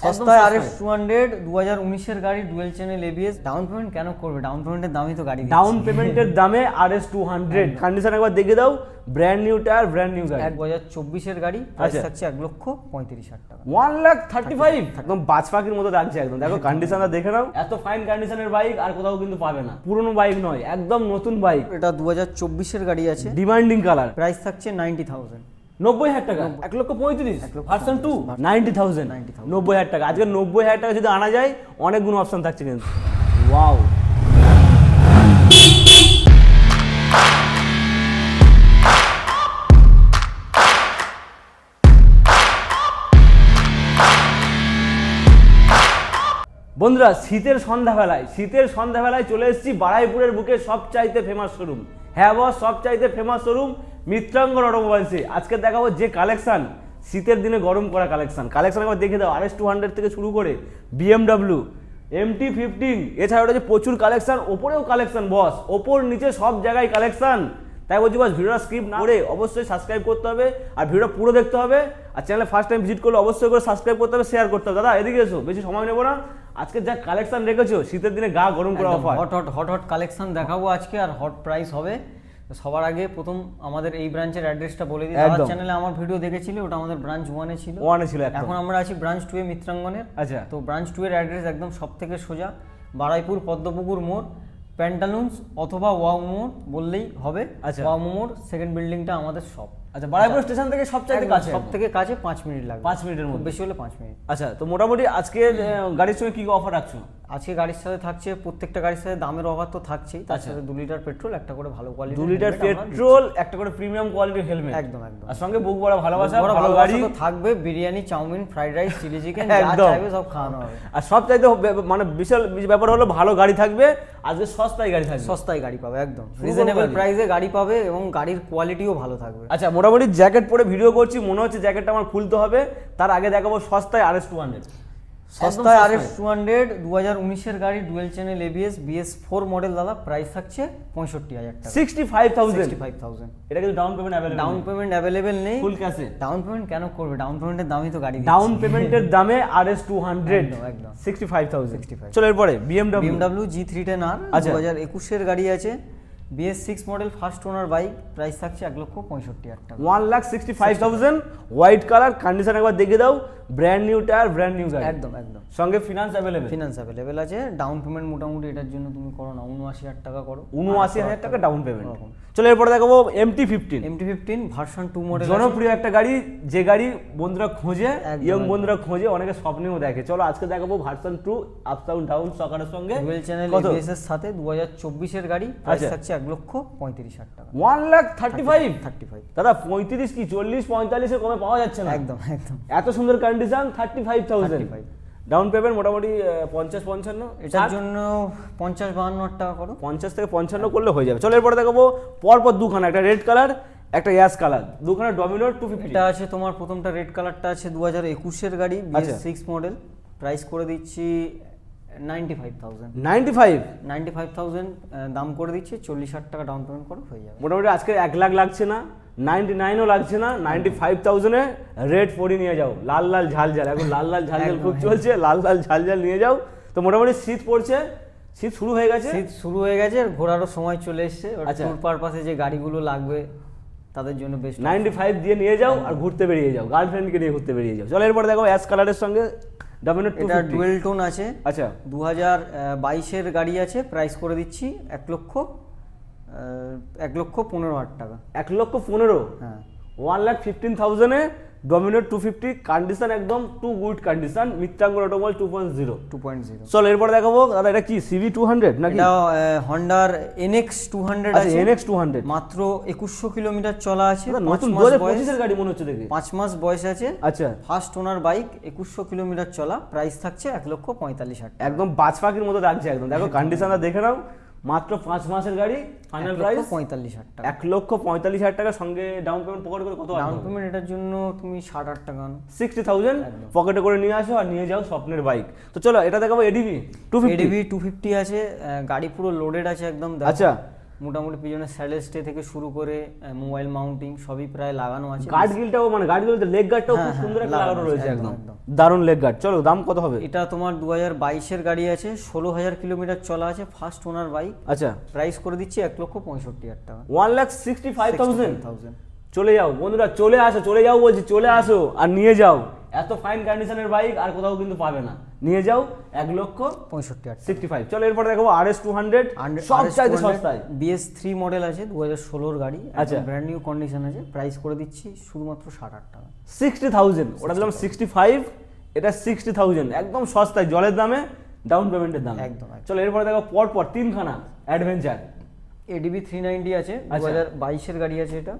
সস্তায় আর x two hundred দু হাজার উনিশের গাড়ি dual channel ABS down payment কেন করবে? ডাউন পেমেন্টের দামই তো গাড়ি ডাউন পেমেন্টের দামে R S two hundred condition একবার দেখে দাও brand new tyre brand new গাড়ি। এক দু হাজার চব্বিশের গাড়ি প্রাইস আচ্ছা। থাকছে এক লক্ষ পঁয়ত্রিশ হাজার টাকা। ওয়ান লাখ থার্টি ফাইভ একদম বাজ পাখির মতো লাগছে একদম। দেখো কন্ডিশনটা দেখে নাও। এত ফাইন কন্ডিশনের বাইক আর কোথাও কিন্তু পাবে না। পুরনো বাইক নয় একদম নতুন বাইক এটা দু হাজার চব্বিশের গাড়ি আছে। ডিমান্ডিং কালার প্রাইস থাকছে নাইনটি থাউজেন্ড নব্বই হাজার টাকা এক লক্ষ পঁয়ত্রিশ ভার্সন টু নাইনটি থাউজেন্ড নব্বই হাজার টাকা। আজকে নব্বই হাজার টাকা যদি আনা যায় অনেকগুলো অপশন থাকছে কিন্তু। ওয়াও বন্ধুরা শীতের সন্ধ্যাবেলায় শীতের সন্ধ্যাবেলায় চলে এসেছি বারাইপুরের বুকে সবচাইতে ফেমাস শোরুম হ্যাঁ বস সবচাইতে ফেমাস শোরুম মিত্রাঙ্গন অটোমোবাইলসে। আজকে দেখাবো যে কালেকশান শীতের দিনে গরম করা কালেকশন। কালেকশান একবার দেখে দাও আর এস টু হান্ড্রেড থেকে শুরু করে বিএমডাব্লিউ এমটি ফিফটিন এছাড়া ওটা রয়েছে প্রচুর কালেকশান ওপরেও কালেকশন বস ওপর নিচে সব জায়গায় কালেকশান। তাই বলছি বস ভিডিওটা স্কিপ না করে অবশ্যই সাবস্ক্রাইব করতে হবে আর ভিডিওটা পুরো দেখতে হবে আর চ্যানেলে ফার্স্ট টাইম ভিজিট করলে অবশ্যই করে সাবস্ক্রাইব করতে হবে শেয়ার করতে হবে। দাদা এদিকে এসো বেশি সময় নেব না। আজকে যা কালেকশন রেখেছো শীতের দিনে গা গরম করা offer hot hot hot hot collection দেখাবো আজকে আর হট প্রাইস হবে। সবার আগে প্রথম আমাদের এই ব্রাঞ্চের অ্যাড্রেসটা বলে দিই। দাদার চ্যানেলে আমার ভিডিও দেখেছিলে ওটা আমাদের ব্রাঞ্চ ওয়ানে ছিল। ওয়ানে ছিল এখন আমরা আছি ব্রাঞ্চ টু এ মিত্রাঙ্গনের। আচ্ছা। তো ব্রাঞ্চ টু এর অ্যাড্রেস একদম সব থেকে সোজা বারাইপুর পদ্মপুকুর মোড় প্যান্টালুন্স অথবা ওয়াও মোড় বললেই হবে। আচ্ছা। ওয়াও মোড় সেকেন্ড বিল্ডিংটা আমাদের শপ আচ্ছা বারাইপুর স্টেশন থেকে সবচাইতে কাছে? সব থেকে কাছে পাঁচ মিনিট লাগবে। পাঁচ মিনিটের মধ্যে। বেশি হলে পাঁচ মিনিট। আচ্ছা তো মোটামুটি আজকে গাড়ির সঙ্গে কি অফার রাখছো? আজকে গাড়ির সাথে থাকছে প্রত্যেকটা গাড়ির সাথে দামের অভাব তো থাকছেই। তার আচ্ছা। সাথে দু লিটার পেট্রোল একটা করে ভালো কোয়ালিটি দু লিটার পেট্রোল একটা করে প্রিমিয়াম কোয়ালিটির হেলমেট একদম একদম। আর সঙ্গে বুক বড় ভালোবাসা ভালো গাড়ি। তো থাকবে biryani chowmein fried rice chilli chicken যা। চাইবে সব খাওয়ানো হবে। আর সব চাইতে মানে বিশাল ব্যাপার হলো ভালো গাড়ি থাকবে আজকে সস্তায় গাড়ি থাকবে। সস্তায় গাড়ি পাবে একদম। রিজনেবল প্রাইসে গাড়ি পাবে এবং গাড়ির কোয়ালিটিও ভালো থাকবে। আচ্ছা মোটামুটি জ্যাকেট পরে ভিডিও করছি মনে হচ্ছে জ্যাকেটটা আমার খুলতে হবে। তার আগে দেখাবো সস্তায় আর এস টু হান্ড্রেড সস্তায় আর এফ টু হান্ড্রেড দু হাজার উনিশের গাড়ি dual channel ABS BS four model দাদা প্রাইস থাকছে পঁয়ষট্টি হাজার টাকা। Sixty five thousand sixty five thousand এটা কিন্তু down payment available down payment available নেই। ফুল ক্যাশে ডাউন পেমেন্ট কেন করবে? ডাউন পেমেন্টের দামই তো গাড়ি ডাউন পেমেন্টের দামে আর এস টু হান্ড্রেড একদম। সিক্সটি ফাইভ থাউজেন্ড 65,000 চলো এরপরে BMW BMW G three ten R. দু হাজার একুশের গাড়ি আছে। BS six model first owner bike price থাকছে এক লক্ষ পঁয়ষট্টি হাজার টাকা। One lakh sixty five thousand white colour condition একবার দেখে দাও। Brand new tyre brand new গাড়ি। একদম একদম। সঙ্গে ফিনান্স অ্যাভেলেবেল ফিনান্স অ্যাভেলেবেল আছে। ডাউন পেমেন্ট মোটামুটি এটার জন্য তুমি করো না উনআশি হাজার টাকা করো। উনআশি হাজার টাকা ডাউন পেমেন্ট চলো এরপরে দেখাবো MT fifteen MT fifteen version two model জনপ্রিয় একটা গাড়ি যে গাড়ি বন্ধুরা খোঁজে ইয়ং বন্ধুরা খোঁজে অনেকে স্বপ্নেও দেখে। চলো আজকে দেখাবো version two up down down সকারের সঙ্গে। ডুয়েল চ্যানেল কত? সাথে দু হাজার চব্বিশের গাড়ি। প্রাইস আচ্ছা। থাকছে এক লক্ষ পঁয়ত্রিশ হাজার টাকা। One lakh thirty five thirty five দাদা পঁয়ত্রিশ কি চল্লিশ পঁয়তাল্লিশের কমে পাওয়া যাচ্ছে না? একদম একদম। এত সুন্দর condition thirty five thousand 35,000 down payment মোটামুটি পঞ্চাশ পঞ্চান্ন? এটার জন্য পঞ্চাশ বাহান্ন হাজার টাকা করো। পঞ্চাশ থেকে পঞ্চান্ন করলে হয়ে যাবে। চলো এরপরে দেখাবো পরপর দুখানা একটা রেড কালার একটা ইয়াস কালার দুখানা ডমিনোর টু ফিফটি আছে তোমার প্রথমটা রেড কালারটা আছে দু হাজার একুশের গাড়ি। সিক্স মডেল প্রাইস করে দিচ্ছি দাম করে দিচ্ছি চল্লিশ হাজার টাকা ডাউন পেমেন্ট করে হয়ে যাবে। মোটামুটি আজকে এক লাখ লাগছে না নাইনটি নাইনও লাগছে না নাইনটি ফাইভ থাউজেন্ডে রেড ফোরই নিয়ে যাও। লাল লাল ঝাল ঝাল এখন লাল লাল ঝাল ঝাল খুব চলছে লাল লাল ঝাল ঝাল নিয়ে যাও। তো মোটামুটি শীত পড়ছে শীত শুরু হয়ে গেছে? শীত শুরু হয়ে গেছে আর ঘোরারও সময় চলে এসছে। ট্যুর পারপাসে যে গাড়িগুলো লাগবে তাদের জন্য বেশ নাইনটি ফাইভ দিয়ে নিয়ে যাও আর ঘুরতে বেরিয়ে যাও গার্লফ্রেন্ডকে নিয়ে ঘুরতে বেরিয়ে যাও। চলো এরপর দেখো অ্যাশ কালারের সঙ্গে ডমিনোর এটা ডুয়েল টোন আছে। আচ্ছা। দু হাজার বাইশের গাড়ি আছে প্রাইস করে দিচ্ছি এক লক্ষ এক লক্ষ পনেরো হাজার টাকা। এক লক্ষ পনেরো? হ্যাঁ। ওয়ান লাখ ফিফটিন থাউজেন্ডে ডমিনোর টু ফিফটি কন্ডিশন একদম two good condition মিত্রাঙ্গর automobile two point zero two point zero চলো এরপর দেখাবো দাদা এটা কি সিভি টু হান্ড্রেড নাকি? হন্ডার এনএক্স টু হান্ড্রেড আছে। এনএক্স টু হান্ড্রেড মাত্র একুশশো কিলোমিটার চলা আছে। নতুন দু হাজার পঁচিশের গাড়ি মনে হচ্ছে দেখে। পাঁচ মাস বয়স আছে। আচ্ছা। ফার্স্ট ওনার বাইক একুশশো কিলোমিটার চলা। প্রাইস থাকছে এক লক্ষ পঁয়তাল্লিশ হাজার একদম বাজ পাখির মতো লাগছে একদম। দেখো কন্ডিশনটা দেখে নাও। মাত্র পাঁচ মাসের গাড়ি ফাইনাল প্রাইস পঁয়তাল্লিশ হাজার টাকা। এক লক্ষ পঁয়তাল্লিশ হাজার টাকা সঙ্গে ডাউন পেমেন্ট পকেট করে কত ডাউন পেমেন্ট এটার জন্য তুমি ষাট হাজার টাকা আনো। সিক্সটি থাউজেন্ড পকেটে করে নিয়ে আসো আর নিয়ে যাও স্বপ্নের বাইক তো চলো এটা দেখাবো ADV two fifty ADV two fifty আছে গাড়ি পুরো লোডেড আছে একদম। আচ্ছা। মোটামুটি পিছনে স্যাডেল স্টে থেকে শুরু করে মোবাইল মাউন্টিং সবই প্রায় লাগানো আছে। গার্ড গিলটাও মানে গার্ড গিলতে লেগ গার্ডটাও খুব হ্যাঁ, হ্যাঁ, সুন্দর একটা লাগানো রয়েছে একদম। দারুণ লেগ গার্ড। চলো দাম কত হবে? এটা তোমার দু হাজার বাইশের গাড়ি আছে ষোলো হাজার কিলোমিটার চলা আছে ফার্স্ট ওনার বাইক আচ্ছা। প্রাইস করে দিচ্ছি এক লক্ষ পঁয়ষট্টি হাজার টাকা। One lakh sixty five thousand thousand চলে যাও বন্ধুরা চলে আসো চলে যাও বলছি চলে আসো আর নিয়ে যাও। এত ফাইন কন্ডিশনের বাইক আর কোথাও কিন্তু পাবে না। নিয়ে যাও এক লক্ষ পঁয়ষট্টি সিক্সটি ফাইভ চলো এরপরে দেখো আর এস টু হান্ড্রেড সব চাইতে সস্তায়। বিএস থ্রি মডেল আছে দু হাজার ষোলোর গাড়ি আচ্ছা। ব্র্যান্ড নিউ কন্ডিশন আছে প্রাইস করে দিচ্ছি শুধুমাত্র ষাট হাজার টাকা। সিক্সটি থাউজেন্ড ওটা দিলাম সিক্সটি ফাইভ এটা সিক্সটি থাউজেন্ড একদম সস্তায় জলের দামে ডাউন পেমেন্টের দামে। একদম। চলো এরপরে দেখো পর পর তিনখানা অ্যাডভেঞ্চার এডিবি থ্রি নাইনটি আছে দু আচ্ছা। হাজার বাইশের গাড়ি আছে এটা।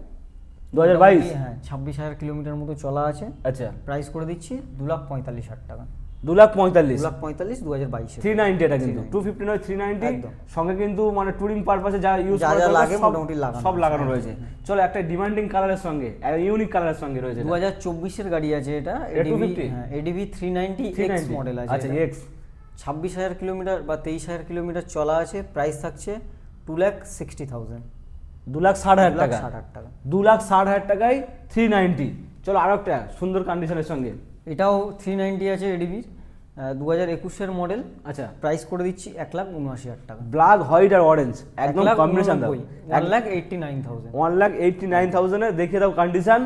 দু হাজার বাইশ? হ্যাঁ ছাব্বিশ হাজার কিলোমিটার মতো চলা আছে। আচ্ছা। প্রাইস করে দিচ্ছি দু লাখ পঁয়তাল্লিশ হাজার টাকা। দু লাখ পঁয়তাল্লিশ? লাখ পঁয়তাল্লিশ দু হাজার বাইশে থ্রি নাইনটি এটা কিন্তু। টু ফিফটি নয় থ্রি নাইনটি। সঙ্গে কিন্তু মানে টুরিং পারপাসে যা ইউজ যা যা লাগে মোটামুটি লাগানো সব লাগানো রয়েছে। চলো একটা ডিমান্ডিং কালারের সঙ্গে ইউনিক কালারের সঙ্গে রয়েছে। দু হাজার চব্বিশের গাড়ি আছে এটা হ্যাঁ ADV three ninety X model আছে আচ্ছা এক্স ছাব্বিশ হাজার কিলোমিটার বা তেইশ হাজার কিলোমিটার চলা আছে প্রাইস থাকছে টু লাখ সিক্সটি থাউজেন্ড দু লাখ ষাট হাজার টাকা। ষাট হাজার টাকা। দু লাখ ষাট হাজার টাকায় থ্রি নাইনটি চলো আরও একটা সুন্দর কন্ডিশনের সঙ্গে। এটাও থ্রি নাইনটি আছে এডিবির দু হাজার একুশের মডেল আচ্ছা। প্রাইস করে দিচ্ছি এক লাখ উনআশি হাজার টাকা। ব্ল্যাক হোয়াইট আর অরেঞ্জ একদম কম্বিনেশন দাও one lakh eighty nine thousand one lakh eighty nine থাউজেন্ডে দেখিয়ে দাও কন্ডিশন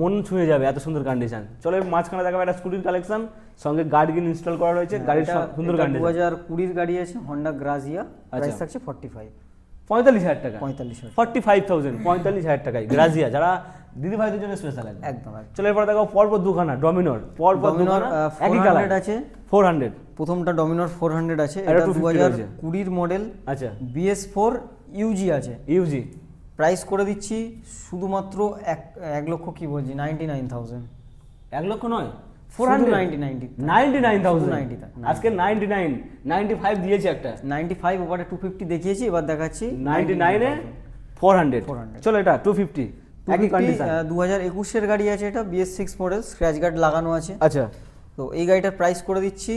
মন ছুঁয়ে যাবে এত সুন্দর কন্ডিশন চলো মাঝখানে দেখাবো একটা স্কুটির কালেকশন সঙ্গে গার্ড গিন ইনস্টল করা রয়েছে গাড়ির সব সুন্দর দু হাজার কুড়ির গাড়ি আছে হন্ডা গ্রাজিয়া প্রাইস। থাকছে ফর্টি ফাইভ পঁয়তাল্লিশ হাজার টাকা। পঁয়তাল্লিশ ফর্টি ফাইভ থাউজেন্ড পঁয়তাল্লিশ হাজার টাকায়। গ্রাজিয়া যারা দিদি ভাইদের জন্য স্পেশাল একদম একদম। একদম এরপর দেখো পরপর দুখানা ডমিনোর। পরপর ডমিনোর একই কালার আছে। ফোর হান্ড্রেড প্রথমটা ডমিনোর ফোর হান্ড্রেড আছে এটা এটা 250 দু হাজার কুড়ির মডেল আচ্ছা। বিএস ফোর ইউজি আছে। ইউজি প্রাইস করে দিচ্ছি শুধুমাত্র এক এক লক্ষ কি বলছি নাইনটি নাইন থাউজেন্ড এক লক্ষ নয়? ফোর শুধু হান্ড্রেড। 99 নাইনটি। Nine thousand. 90 টা, আজকে নাইনটি নাইন। নাইনটি ফাইভ দিয়েছে একটা। নাইনটি ফাইভ ওপারে টু ফিফটি দেখিয়েছি এবার দেখাচ্ছি। নাইনটি নাইনে ফোর হান্ড্রেড। চলো এটা টু ফিফটি। একই কন্ডিশন দু হাজার একুশের গাড়ি আছে এটা BS six model scratch guard লাগানো আছে। আচ্ছা। তো এই গাড়িটার প্রাইস করে দিচ্ছি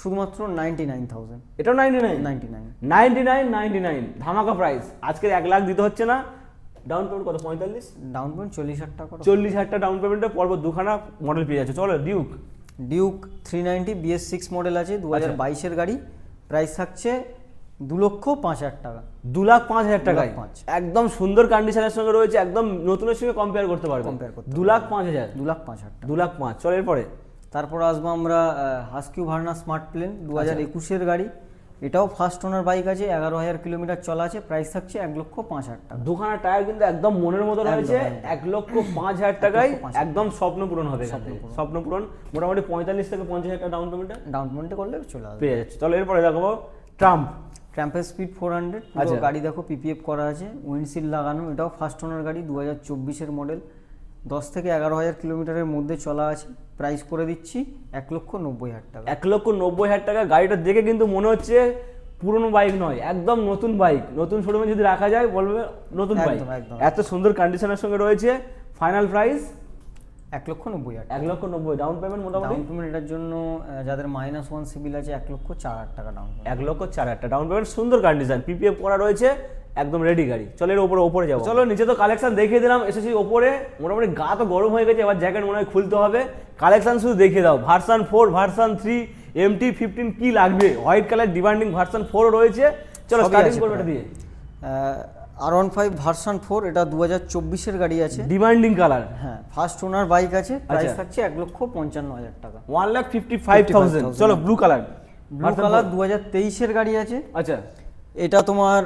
শুধুমাত্র নাইনটি নাইন থাউজেন্ড। এটাও ninety nine. Ninety nine. Ninety nine ninety nine. ধামাকা প্রাইস আজকে এক লাখ দিতে হচ্ছে না ডাউন পেমেন্ট কত? পঁয়তাল্লিশ? ডাউন পেমেন্ট চল্লিশ হাজার টাকা চল্লিশ হাজার টাকা ডাউন পেমেন্টে পরপর দুখানা মডেল পেয়ে যাচ্ছে। চলো Duke Duke three ninety BS six model আছে দু হাজার আচ্ছা। বাইশের গাড়ি। প্রাইস থাকছে দু লক্ষ পাঁচ হাজার টাকা। দু লাখ পাঁচ হাজার টাকায়। পাঁচ। একদম সুন্দর কন্ডিশনের সঙ্গে রয়েছে একদম নতুনের সঙ্গে কম্পেয়ার করতে পারবে। কম্পেয়ার করতে দু লাখ পাঁচ হাজার। দু লাখ পাঁচ হাজার দু লাখ পাঁচ। চলো এরপরে। তারপর আসব আমরা হাস্কিউ ভার্না স্মার্ট প্লেন দু হাজার আচ্ছা। একুশের গাড়ি। এটাও ফার্স্ট ওনার বাইক আছে এগারো হাজার কিলোমিটার চলা আছে প্রাইস থাকছে এক লক্ষ পাঁচ হাজার টাকা। দুখানা টায়ার কিন্তু একদম মনের মতো রয়েছে এক লক্ষ পাঁচ হাজার টাকায়। একদম স্বপ্ন পূরণ হবে স্বপ্ন পূরণ। মোটামুটি পঁয়তাল্লিশ থেকে পঞ্চাশ হাজার টাকা ডাউন পেমেন্ট ডাউন পেমেন্ট করলে চলে আসবে। পেয়ে যাচ্ছে। চলো এরপরে দেখো ট্রাম্প ট্র্যাম্পের স্পিড ফোর হান্ড্রেড। গাড়ি দেখো পিপিএফ করা আছে উইন্ডশিল্ড লাগানো এটাও ফার্স্ট ওনার গাড়ি দু হাজার চব্বিশের মডেল দশ থেকে এগারো হাজার কিলোমিটারের মধ্যে চলা আছে। প্রাইস করে দিচ্ছি এক লক্ষ নব্বই হাজার টাকা। এক লক্ষ নব্বই হাজার টাকা। গাড়িটা দেখে কিন্তু মনে হচ্ছে পুরনো বাইক নয় একদম নতুন বাইক নতুন শোরুমে যদি রাখা যায় বলবে নতুন বাইক। এত সুন্দর কন্ডিশনের সঙ্গে রয়েছে। ফাইনাল প্রাইস এক লক্ষ নব্বই হাজার এক লক্ষ নব্বই ডাউন পেমেন্ট মোটামুটি? ডাউন পেমেন্ট এটার জন্য যাদের মাইনাস ওয়ান সিবিল আছে এক লক্ষ চার হাজার টাকা ডাউন এক লক্ষ চার হাজার টাকা। ডাউন পেমেন্ট সুন্দর কন্ডিশন পিপিএফ করা রয়েছে একদম রেডি গাড়ি। চলো এর উপরে ওপরে যাব। চলো নিচে তো কালেকশন দেখিয়ে দিলাম এসেছি ওপরে মোটামুটি গা তো গরম হয়ে গেছে এবার জ্যাকেট মনে হয় খুলতে হবে। কালেকশন শুধু দেখিয়ে দাও version four version three MT fifteen কি লাগবে? White colour demanding version four রয়েছে। চলো স্টার্টিং করবে এটা দিয়ে। R one five version four এটা দু হাজার চব্বিশের গাড়ি আছে। ডিমান্ডিং কালার হ্যাঁ ফার্স্ট ওনার বাইক আছে প্রাইস আচ্ছা। থাকছে এক লক্ষ পঞ্চান্ন হাজার টাকা। One lakh fifty five thousand চলো ব্লু কালার ব্লু কালার দু হাজার তেইশের গাড়ি আছে। আচ্ছা। এটা তোমার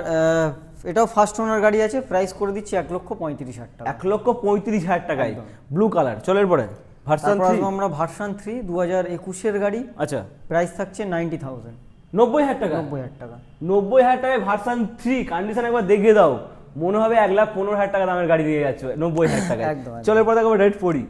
এটাও ফার্স্ট ওনার গাড়ি আছে প্রাইস করে দিচ্ছি এক লক্ষ পঁয়ত্রিশ হাজার টাকা। এক লক্ষ পঁয়ত্রিশ হাজার টাকায়। ব্লু কালার চলো এরপরে। ভার্সান আমরা ভার্সন থ্রি দু হাজার একুশের গাড়ি। আচ্ছা। প্রাইস থাকছে নাইনটি থাউজেন্ড নব্বই হাজার টাকা। নব্বই হাজার টাকা। নব্বই হাজার টাকায় ভার্সান থ্রি কন্ডিশন একবার দেখিয়ে দাও। মনে হবে এক লাখ পনেরো হাজার টাকা দামের গাড়ি দিয়ে যাচ্ছে। নব্বই হাজার টাকা। চলো এরপর দেখো রেড পড়ি।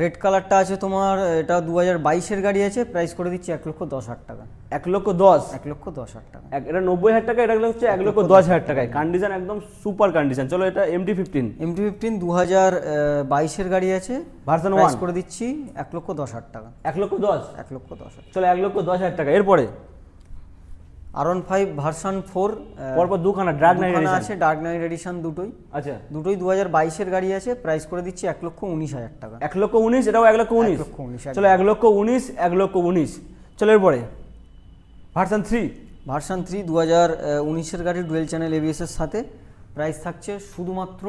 রেড কালারটা আছে তোমার এটা দু হাজার বাইশের গাড়ি আছে প্রাইস করে দিচ্ছি এক লক্ষ দশ হাজার টাকা। এক লক্ষ দশ? এক লক্ষ দশ হাজার টাকা। এটা নব্বই হাজার টাকা এটা হচ্ছে এক লক্ষ দশ। হাজার টাকায়। কন্ডিশন একদম সুপার কন্ডিশন চলো এটা এমটি ফিফটিন এমটি ফিফটিন দু হাজার বাইশের গাড়ি আছে ভার্সন ওয়ান করে দিচ্ছি এক লক্ষ দশ হাজার টাকা। এক লক্ষ দশ? এক লক্ষ দশ হাজার চলো এক লক্ষ দশ হাজার টাকা। এরপরে? R one five version four পরপর দুখানা ড্রাগ নাইট আছে ডার্ক নাইট এডিশন দুটোই। আচ্ছা। দুটোই দু হাজার বাইশের গাড়ি আছে প্রাইস করে দিচ্ছি এক লক্ষ উনিশ হাজার টাকা। এক লক্ষ উনিশ এটাও এক লক্ষ উনিশ? লক্ষ উনিশ। চলো এক লক্ষ উনিশ এক লক্ষ উনিশ। চলো এরপরে। ভার্সান থ্রি ভার্সান থ্রি দু হাজার উনিশের গাড়ি ডুয়েল চ্যানেল এবিএসের সাথে। প্রাইস থাকছে শুধুমাত্র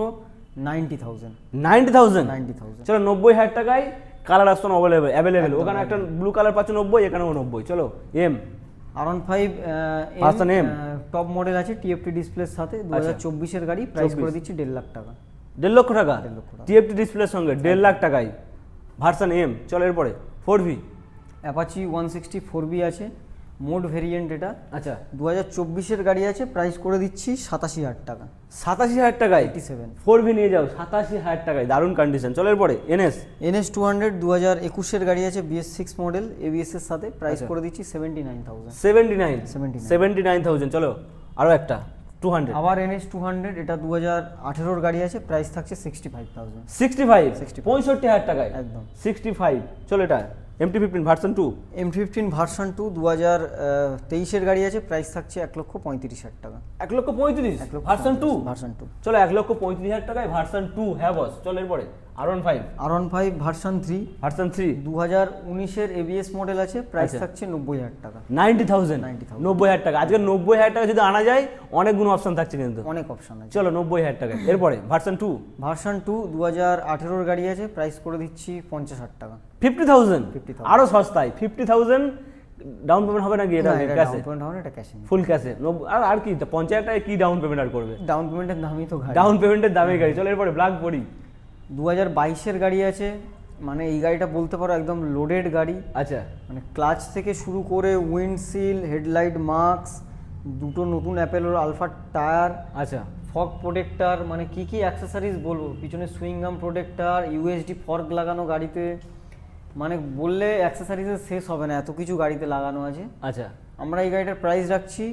ninety thousand. Ninety thousand? Ninety thousand. চলো নব্বই হাজার টাকায় কালার অপশন অ্যাভেলেবেল অ্যাভেলেবেল ওখানে একটা ব্লু কালার পাচ্ছ নব্বই এখানেও নব্বই। চলো M R one five Version M top model আছে টিএফটি ডিসপ্লের সাথে দু হাজার চব্বিশের গাড়ি প্রাইস করে দিচ্ছি দেড় লাখ টাকা। দেড় লক্ষ টাকা? দেড় লক্ষ টাকা। টিএফটি ডিসপ্লের সঙ্গে দেড় লাখ টাকায়। ভার্সান এম চল এরপরে। Four V Apache one sixty four V আছে। মোড ভেরিয়েন্ট এটা। আচ্ছা দু হাজার চব্বিশের গাড়ি আছে প্রাইস করে দিচ্ছি সাতাশি হাজার টাকা। সাতাশি হাজার টাকায়? এইটি সেভেন ফোর ভি নিয়ে যাও সাতাশি হাজার টাকায়। দারুণ কন্ডিশন চলো এরপরে এনএস এনএস টু হান্ড্রেড দু হাজার একুশের গাড়ি আছে বিএস সিক্স মডেল এবিএস এর সাথে প্রাইস আচ্ছা। করে দিচ্ছি seventy nine thousand seventy nine 79 seventy nine thousand চলো আরও একটা। টু হান্ড্রেড আবার এনএস টু হান্ড্রেড এটা দু হাজার আঠেরোর গাড়ি আছে প্রাইস থাকছে sixty five thousand sixty five 65 পঁয়ষট্টি হাজার টাকায়? একদম। সিক্সটি ফাইভ চলো এটা। MT fifteen version two MT fifteen version two দু হাজার তেইশের গাড়ি আছে প্রাইস থাকছে এক লক্ষ পঁয়ত্রিশ হাজার টাকা। এক লক্ষ পঁয়ত্রিশ? ভার্সন টু ভার্সন টু চলো এক লক্ষ পঁয়ত্রিশ হাজার টাকায় ভার্সন টু হ্যাঁ বস চলো এরপরে। R one five R one five version three version three দু হাজার উনিশের এবিএস মডেল আছে প্রাইস আচ্ছা। থাকছে নব্বই হাজার টাকা। Ninety thousand? 90,000 নব্বই হাজার টাকা। আজকে নব্বই হাজার টাকা যদি আনা যায় অনেকগুলো অপশন থাকছে কিন্তু। অনেক অপশন আছে। চলো নব্বই হাজার টাকা। এরপরে ভার্সন টু ভার্সন টু দু হাজার আঠেরোর গাড়ি আছে প্রাইস করে দিচ্ছি পঞ্চাশ হাজার টাকা। ফিফটি থাউজেন্ড 50,000 আরও সস্তায়। ফিফটি থাউজেন্ড ডাউন পেমেন্ট হবে নাকি এটা ক্যাশে পেমেন্ট হবে এটা ক্যাশে ফুল ক্যাশে আর আর কি পঞ্চাশ টাকায় কি ডাউন পেমেন্ট আর করবে? ডাউন পেমেন্টের দামই তো গাড়ি। ডাউন পেমেন্টের দামে গাড়ি। চলো এরপরে ব্ল্যাক বডি দু হাজার বাইশের গাড়ি আছে। মানে এই গাড়িটা বলতে পারো একদম লোডেড গাড়ি। আচ্ছা। মানে ক্লাচ থেকে শুরু করে উইন্ডশিল হেডলাইট মাস্ক দুটো নতুন অ্যাপেলোর আলফা টায়ার আচ্ছা। ফগ প্রোটেক্টার মানে কি কি অ্যাক্সেসরিজ বলব? পিছনে সুইংগাম প্রোটেক্টার ইউএসডি ফর্ক লাগানো গাড়িতে। মানে বললে অ্যাক্সেসরিজের শেষ হবে না এত কিছু গাড়িতে লাগানো আছে। আচ্ছা। আমরা এই গাড়িটার প্রাইস রাখছি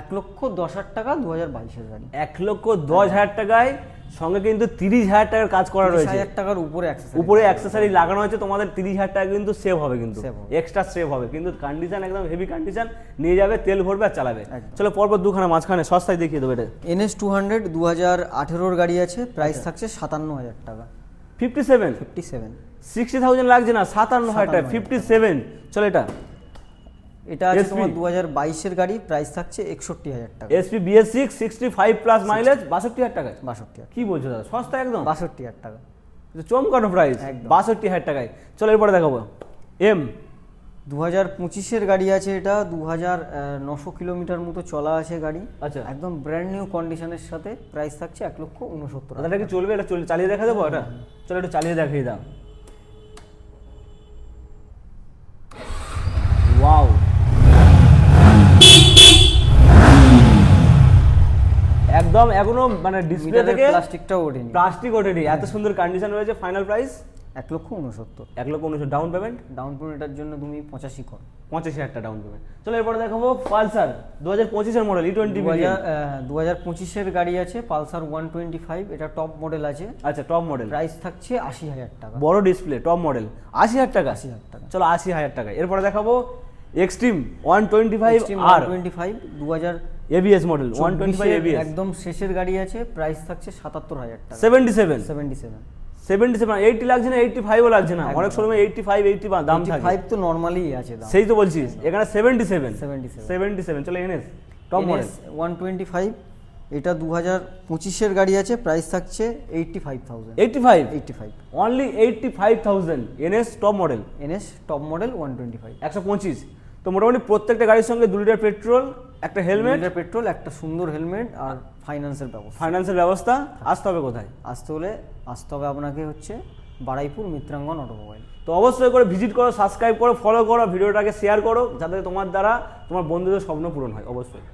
এক লক্ষ দশ হাজার টাকা দু হাজার বাইশের গাড়ি। এক লক্ষ দশ হাজার টাকায় সঙ্গে কিন্তু তিরিশ হাজার টাকার কাজ করা রয়েছে। হাজার টাকার উপরে উপরে অ্যাক্সেসরি লাগানো হয়েছে তোমাদের তিরিশ হাজার টাকা কিন্তু সেভ হবে কিন্তু। এক্সট্রা সেভ হবে। কিন্তু কন্ডিশন একদম হেভি কন্ডিশন নিয়ে যাবে তেল ভরবে আর চালাবে। চলো পরপর দুখানা মাঝখানে সস্তায় দেখিয়ে দেবো এটা। এনএস টু হান্ড্রেড দু হাজার আঠেরোর গাড়ি আছে প্রাইস থাকছে সাতান্ন হাজার টাকা। Fifty seven fifty seven sixty thousand লাগছে না সাতান্ন হাজার টাকা ফিফটি সেভেন চলো এটা। এটা আছে তোমার দু হাজার বাইশের গাড়ি প্রাইস থাকছে একষট্টি হাজার টাকা। SP BS six sixty five plus mileage বাষট্টি হাজার টাকায়? বাষট্টি কি বলছো দাদা? সস্তা একদম? বাষট্টি হাজার টাকা। চমকানো প্রাইস একদম। বাষট্টি হাজার টাকায়। চলো এরপরে দেখাবো। এম দু হাজার পঁচিশের গাড়ি আছে এটা দু হাজার নশো কিলোমিটার মতো চলা আছে গাড়ি। আচ্ছা। একদম ব্র্যান্ড নিউ কন্ডিশনের সাথে প্রাইস থাকছে এক লক্ষ উনসত্তর হাজার। কি চলবে? এটা চলে চালিয়ে দেখা দেবো এটা? চলো একটু চালিয়ে দেখিয়ে দাও ওয়াও একদম এখনও মানে ডিসপ্লে থেকে প্লাস্টিকটাও ওঠেনি। প্লাস্টিক ওঠেনি। এত সুন্দর কন্ডিশন রয়েছে ফাইনাল প্রাইস এক লক্ষ উনসত্তর। এক লক্ষ উনিশশো ডাউন পেমেন্ট ডাউন পেমেন্টের জন্য তুমি পঁচাশি কর। পঁচাশি হাজার ডাউন পেমেন্ট চলো এরপরে দেখাবো পালসার দু হাজার পঁচিশের মডেল ই টোয়েন্টি দু হাজার দু হাজার পঁচিশের গাড়ি আছে পালসার ওয়ান টোয়েন্টি ফাইভ এটা টপ মডেল আছে। আচ্ছা টপ মডেল প্রাইস থাকছে আশি হাজার টাকা। বড় ডিসপ্লে টপ মডেল আশি হাজার টাকা? আশি হাজার টাকা। চলো আশি হাজার টাকা এরপরে দেখাবো এক্সট্রিম ওয়ান টোয়েন্টি ফাইভ আর টোয়েন্টি ফাইভ দু হাজার ABS model one twenty five ABS একদম শেষের গাড়ি আছে প্রাইস থাকছে সাতাত্তর হাজার টাকা। Seventy seven seventy seven seventy seven eighty লাগছে না এইটি ফাইভও লাগছে না। অনেক সময় এইটি ফাইভ এইটি দাম থাকে। ফাইভ তো নর্মালি আছে দাম। সেই তো বলছিস এখানে সেভেন্টি সেভেন 77 সেভেন্টি সেভেন চলো NS top model one twenty five এটা দু হাজার পঁচিশের গাড়ি আছে প্রাইস থাকছে eighty five thousand eighty five eighty five only eighty five thousand NS top model NS top model one twenty five একশো পঁচিশ। তো মোটামুটি প্রত্যেকটা গাড়ির সঙ্গে দু লিটার পেট্রোল একটা হেলমেট। পেট্রোল একটা সুন্দর হেলমেট আর ফাইন্যান্সের ব্যবস্থা। ফাইন্যান্সের ব্যবস্থা। আসতে হবে কোথায়? আসতে হলে আসতে হবে আপনাকে হচ্ছে বারাইপুর মিত্রাঙ্গন অটোমোবাইল। তো অবশ্যই করে ভিজিট করো সাবস্ক্রাইব করো ফলো করো ভিডিওটাকে শেয়ার করো যাতে তোমার দ্বারা তোমার বন্ধুদের স্বপ্ন পূরণ হয় অবশ্যই।